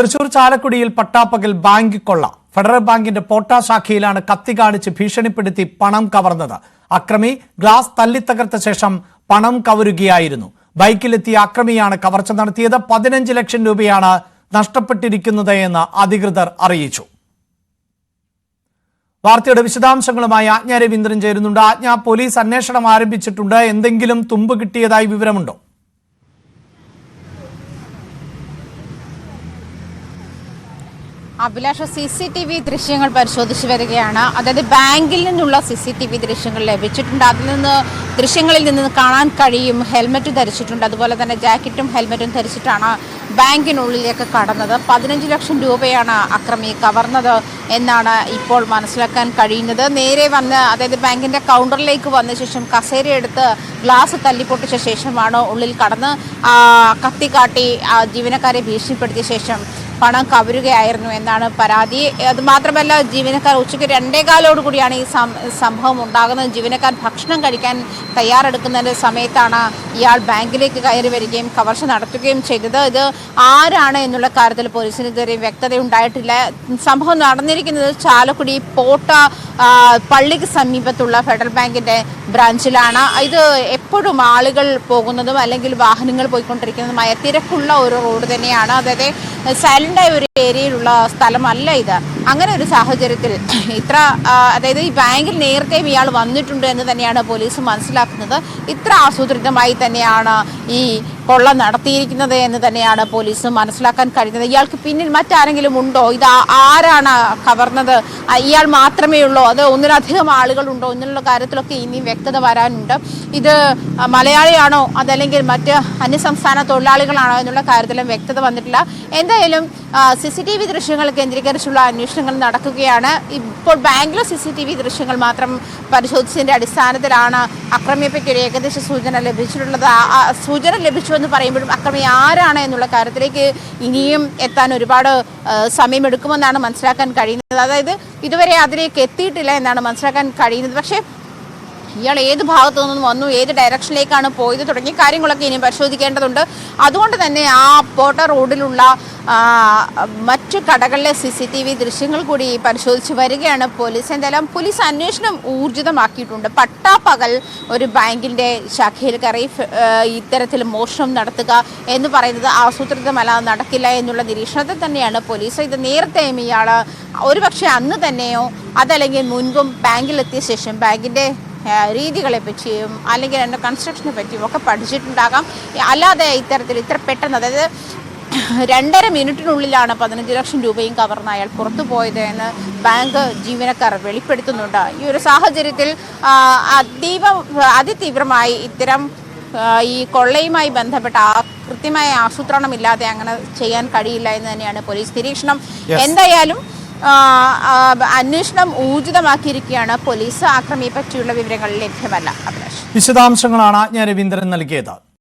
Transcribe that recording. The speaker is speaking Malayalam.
തൃശൂർ ചാലക്കുടിയിൽ പട്ടാപ്പകൽ ബാങ്ക് കൊള്ള. ഫെഡറൽ ബാങ്കിന്റെ പോട്ട ശാഖയിലാണ് കത്തി കാണിച്ച് ഭീഷണിപ്പെടുത്തി പണം കവർന്നത്. അക്രമി ഗ്ലാസ് തല്ലിത്തകർത്ത ശേഷം പണം കവരുകയായിരുന്നു. ബൈക്കിലെത്തിയ അക്രമിയാണ് കവർച്ച നടത്തിയത്. പതിനഞ്ച് ലക്ഷം രൂപയാണ് നഷ്ടപ്പെട്ടിരിക്കുന്നത് എന്ന് അധികൃതർ അറിയിച്ചു. വാർത്തയുടെ വിശദാംശങ്ങളുമായി ആജ്ഞ രവീന്ദ്രൻ ചേരുന്നുണ്ട്. ആജ്ഞ പോലീസ് അന്വേഷണം ആരംഭിച്ചിട്ടുണ്ട്. എന്തെങ്കിലും തുമ്പ് കിട്ടിയതായി വിവരമുണ്ടോ? Abhilash C C T V ദൃശ്യങ്ങൾ പരിശോധിച്ചു വരികയാണ്. അതായത് ബാങ്കിൽ നിന്നുള്ള സി സി ടി വി ദൃശ്യങ്ങൾ ലഭിച്ചിട്ടുണ്ട്. അതിൽ നിന്ന് ദൃശ്യങ്ങളിൽ നിന്ന് കാണാൻ കഴിയും. ഹെൽമറ്റ് ധരിച്ചിട്ടുണ്ട്. അതുപോലെ തന്നെ ജാക്കറ്റും ഹെൽമറ്റും ധരിച്ചിട്ടാണ് ബാങ്കിനുള്ളിലേക്ക് കടന്നത്. പതിനഞ്ച് ലക്ഷം രൂപയാണ് അക്രമി കവർന്നത് എന്നാണ് ഇപ്പോൾ മനസ്സിലാക്കാൻ കഴിയുന്നത്. നേരെ വന്ന് അതായത് ബാങ്കിന്റെ കൗണ്ടറിലേക്ക് വന്ന ശേഷം കസേര എടുത്ത് ഗ്ലാസ് തല്ലിപ്പൊട്ടിച്ച ശേഷമാണ് ഉള്ളിൽ കടന്ന് കത്തിക്കാട്ടി കത്തി കാട്ടി ജീവനക്കാരെ ഭീഷണിപ്പെടുത്തിയ ശേഷം പണം കവരുകയായിരുന്നു എന്നാണ് പരാതി. അതുമാത്രമല്ല ജീവനക്കാർ ഉച്ചയ്ക്ക് രണ്ടേകാലോട് കൂടിയാണ് ഈ സംഭവം ഉണ്ടാകുന്നത്. ജീവനക്കാർ ഭക്ഷണം കഴിക്കാൻ തയ്യാറെടുക്കുന്നതിന്റെ സമയത്താണ് ഇയാൾ ബാങ്കിലേക്ക് കയറി വരികയും കവർച്ച നടത്തുകയും ചെയ്തത്. ഇത് ആരാണ് എന്നുള്ള കാര്യത്തിൽ പോലീസിന് ഇതുവരെ വ്യക്തത ഉണ്ടായിട്ടില്ല സംഭവം നടന്നിരിക്കുന്നത് ചാലക്കുടി പോട്ട പള്ളിക്ക് സമീപത്തുള്ള ഫെഡറൽ ബാങ്കിന്റെ ബ്രാഞ്ചിലാണ്. ഇത് എപ്പോഴും ആളുകൾ പോകുന്നതും അല്ലെങ്കിൽ വാഹനങ്ങൾ പോയിക്കൊണ്ടിരിക്കുന്നതുമായ തിരക്കുള്ള ഒരു റോഡ് തന്നെയാണ്. അതായത് സൈലന്റായ ഒരു ഏരിയയിലുള്ള സ്ഥലമല്ല ഇത്. അങ്ങനെ ഒരു സാഹചര്യത്തിൽ ഇത്ര അതായത് ഈ ബാങ്കിൽ നേരത്തെ ഇയാൾ വന്നിട്ടുണ്ട് എന്ന് തന്നെയാണ് പോലീസ് മനസ്സിലാക്കുന്നത്. ഇത്ര ആസൂത്രിതമായി തന്നെയാണ് ഈ കൊള്ള നടത്തിയിരിക്കുന്നത് എന്ന് തന്നെയാണ് പോലീസ് മനസ്സിലാക്കാൻ കഴിയുന്നത്. ഇയാൾക്ക് പിന്നിൽ മറ്റാരെങ്കിലും ഉണ്ടോ? ഇത് ആരാണ് കവർന്നത്? ഇയാൾ മാത്രമേ ഉള്ളൂ? അത് ഒന്നിലധികം ആളുകളുണ്ടോ എന്നുള്ള കാര്യത്തിലൊക്കെ ഇനി വ്യക്തത വരാനുണ്ട്. ഇത് മലയാളിയാണോ? അതല്ലെങ്കിൽ മറ്റ് അന്യസംസ്ഥാന തൊഴിലാളികളാണോ എന്നുള്ള കാര്യത്തിലും വ്യക്തത വന്നിട്ടില്ല. എന്തായാലും സി സി ടി വി ദൃശ്യങ്ങൾ കേന്ദ്രീകരിച്ചുള്ള അന്വേഷണങ്ങൾ നടക്കുകയാണ്. ഇപ്പോൾ Bangalore C C T V ദൃശ്യങ്ങൾ മാത്രം പരിശോധിച്ചതിന്റെ അടിസ്ഥാനത്തിലാണ് അക്രമിയെപ്പറ്റി ഒരു ഏകദേശ സൂചന ലഭിച്ചിട്ടുള്ളത്. സൂചന ലഭിച്ചു എന്ന് പറയുമ്പോഴും അക്രമി ആരാണ് എന്നുള്ള കാര്യത്തിലേക്ക് ഇനിയും എത്താൻ ഒരുപാട് സമയമെടുക്കുമെന്നാണ് മനസ്സിലാക്കാൻ കഴിയുന്നത്. അതായത് ഇതുവരെ അതിലേക്ക് എത്തിയിട്ടില്ല എന്നാണ് മനസ്സിലാക്കാൻ കഴിയുന്നത്. പക്ഷേ ഇയാൾ ഏത് ഭാഗത്തു നിന്നും വന്നു ഏത് ഡയറക്ഷനിലേക്കാണ് പോയത് തുടങ്ങിയ കാര്യങ്ങളൊക്കെ ഇനി പരിശോധിക്കേണ്ടതുണ്ട്. അതുകൊണ്ട് തന്നെ ആ പോട്ട റോഡിലുള്ള മറ്റ് കടകളിലെ സി സി ടി വി ദൃശ്യങ്ങൾ കൂടി പരിശോധിച്ച് വരികയാണ് പോലീസ്. എന്തായാലും പോലീസ് അന്വേഷണം ഊർജിതമാക്കിയിട്ടുണ്ട്. പട്ടാപ്പകൽ ഒരു ബാങ്കിന്റെ ശാഖയിൽ കയറി ഇത്തരത്തിൽ മോഷണം നടത്തുക എന്ന് പറയുന്നത് ആസൂത്രിതമല്ല നടക്കില്ല എന്നുള്ള നിരീക്ഷണത്തിൽ തന്നെയാണ് പോലീസ്. ഇത് നേരത്തെയും ഇയാൾ ഒരുപക്ഷെ അന്ന് തന്നെയോ അതല്ലെങ്കിൽ മുൻപും ബാങ്കിലെത്തിയ ശേഷം ബാങ്കിന്റെ ആ, രീതികളെ പറ്റിയും അല്ലെങ്കിൽ അതിന്റെ കൺസ്ട്രക്ഷനെ പറ്റിയും ഒക്കെ പഠിച്ചിട്ടുണ്ടാകാം. അല്ലാതെ ഇത്തരത്തിൽ ഇത്ര പെട്ടെന്ന് അതായത് രണ്ടര മിനിറ്റിനുള്ളിലാണ് പതിനഞ്ച് ലക്ഷം രൂപയും കവർന്ന് അയാൾ പുറത്തു പോയത് എന്ന് ബാങ്ക് ജീവനക്കാർ വെളിപ്പെടുത്തുന്നുണ്ട്. ഈ ഒരു സാഹചര്യത്തിൽ അതീവ അതിതീവ്രമായി ഇത്തരം ഈ കൊള്ളയുമായി ബന്ധപ്പെട്ട കൃത്യമായ ആസൂത്രണമില്ലാതെ അങ്ങനെ ചെയ്യാൻ കഴിയില്ല എന്ന് തന്നെയാണ് പോലീസ് നിരീക്ഷണം. എന്തായാലും അന്വേഷണം ഊർജിതമാക്കിയിരിക്കുകയാണ്. പോലീസ് അക്രമിയെ പറ്റിയുള്ള വിവരങ്ങൾ ലഭ്യമല്ല. വിശദാംശങ്ങളാണ് ആജ്ഞ രവീന്ദ്രൻ നൽകിയത്.